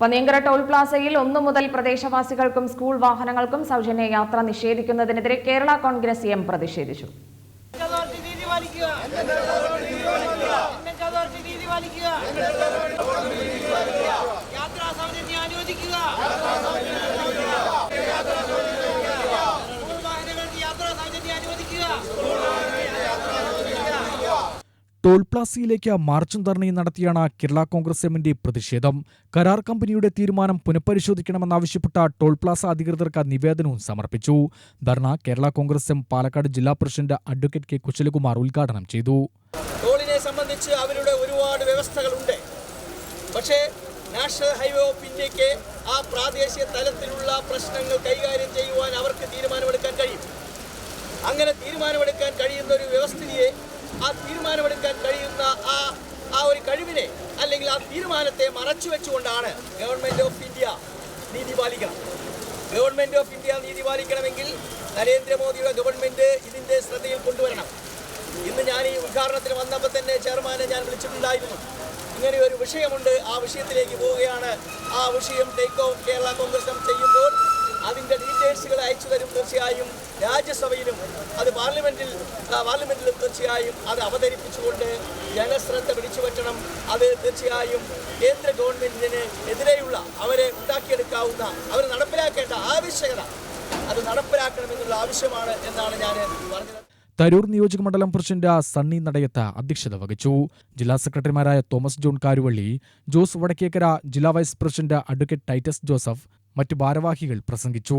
Panniyankara toll പ്ലാസയിൽ ഒന്നു മുതൽ പ്രദേശവാസികൾക്കും school വാഹനങ്ങൾക്കും സൗജന്യ യാത്ര നിഷേധിക്കുന്നതിനെതിരെ കേരള കോൺഗ്രസ് എം പ്രതിഷേധിച്ചു. പാലിക്കുക എൻഎച്ച് അതോറിറ്റി നീതി പാലിക്കുക യാത്രാ സൗജന്യം അനുവദിക്കുക സ്കൂൾ വാഹനങ്ങൾക്ക് യാത്രാ സൗജന്യം അനുവദിക്കുക ടോൾ പ്ലാസയിലേക്ക് മാർച്ചും ധർണയും നടത്തിയാണ് കേരള കോൺഗ്രസ് എമ്മിന്റെ പ്രതിഷേധം. കരാർ കമ്പനിയുടെ തീരുമാനം പുനഃപരിശോധിക്കണമെന്നാവശ്യപ്പെട്ട ടോൾ പ്ലാസ അധികൃതർക്ക് നിവേദനവും സമർപ്പിച്ചു. ധർണ കേരള കോൺഗ്രസ് എം പാലക്കാട് ജില്ലാ പ്രസിഡന്റ് അഡ്വക്കേറ്റ് കെ കുശലകുമാർ ഉദ്ഘാടനം ചെയ്തു. ടോളിനെ സംബന്ധിച്ച് അവരുടെ ഒരുപാട് വ്യവസ്ഥകളുണ്ട്. പക്ഷേ നാഷണൽ ഹൈവേ ഓഫ് ഇന്ത്യയ്ക്ക് ആ പ്രാദേശിക തലത്തിലുള്ള പ്രശ്നങ്ങൾ കൈകാര്യം ചെയ്യുവാൻ അവർക്ക് തീരുമാനമെടുക്കാൻ കഴിയും. അങ്ങനെ തീരുമാനമെടുക്കാൻ കഴിയുന്ന ഒരു വ്യവസ്ഥിതിയെ ആ തീരുമാനമെടുക്കാൻ കഴിയുന്ന ആ ആ ഒരു കഴിവിനെ അല്ലെങ്കിൽ ആ തീരുമാനത്തെ മറച്ചു വെച്ചുകൊണ്ടാണ് ഗവൺമെന്റ് ഓഫ് ഇന്ത്യ നീതി പാലിക്കണം. ഗവൺമെന്റ് ഓഫ് ഇന്ത്യ നീതി പാലിക്കണമെങ്കിൽ നരേന്ദ്രമോദിയുടെ ഗവൺമെന്റ് ഇതിന്റെ ശ്രദ്ധയിൽ കൊണ്ടുവരണം. ഇന്ന് ഞാൻ ഈ ഉദ്ഘാടനത്തിന് വന്നപ്പോൾ തന്നെ ചെയർമാനെ ഞാൻ വിളിച്ചിട്ടുണ്ടായിരുന്നു. ഇങ്ങനെ ഒരു വിഷയമുണ്ട്. ആ വിഷയത്തിലേക്ക് പോവുകയാണ്. ആ വിഷയം ടേക്ക് ഓഫ് കേരള കോൺഗ്രസ് അതിന്റെ ഡീറ്റെയിൽസുകൾ അയച്ചു തരും തീർച്ചയായും രാജ്യസഭയിലും അത് പാർലമെന്റിൽ പാർലമെന്റിലും തീർച്ചയായും അത് അവതരിപ്പിച്ചുകൊണ്ട് ജനശ്രദ്ധ പിടിച്ചു പറ്റണം അത് തീർച്ചയായും കേന്ദ്ര ഗവൺമെന്റിന് എതിരെയുള്ള അവരെ ഉണ്ടാക്കിയെടുക്കാവുന്ന അവർ നടപ്പിലാക്കേണ്ട ആവശ്യകത അത് നടപ്പിലാക്കണമെന്നുള്ള ആവശ്യമാണ് എന്നാണ് ഞാൻ പറഞ്ഞത്. തരൂർ നിയോജക മണ്ഡലം പ്രസിഡന്റ് സണ്ണി നടയത്ത് അധ്യക്ഷത വഹിച്ചു. ജില്ലാ സെക്രട്ടറിമാരായ Thomas John Karuvalli Jose Vadakkekkara ജില്ലാ vice president advocate Titus Joseph മറ്റു ഭാരവാഹികൾ പ്രസംഗിച്ചു.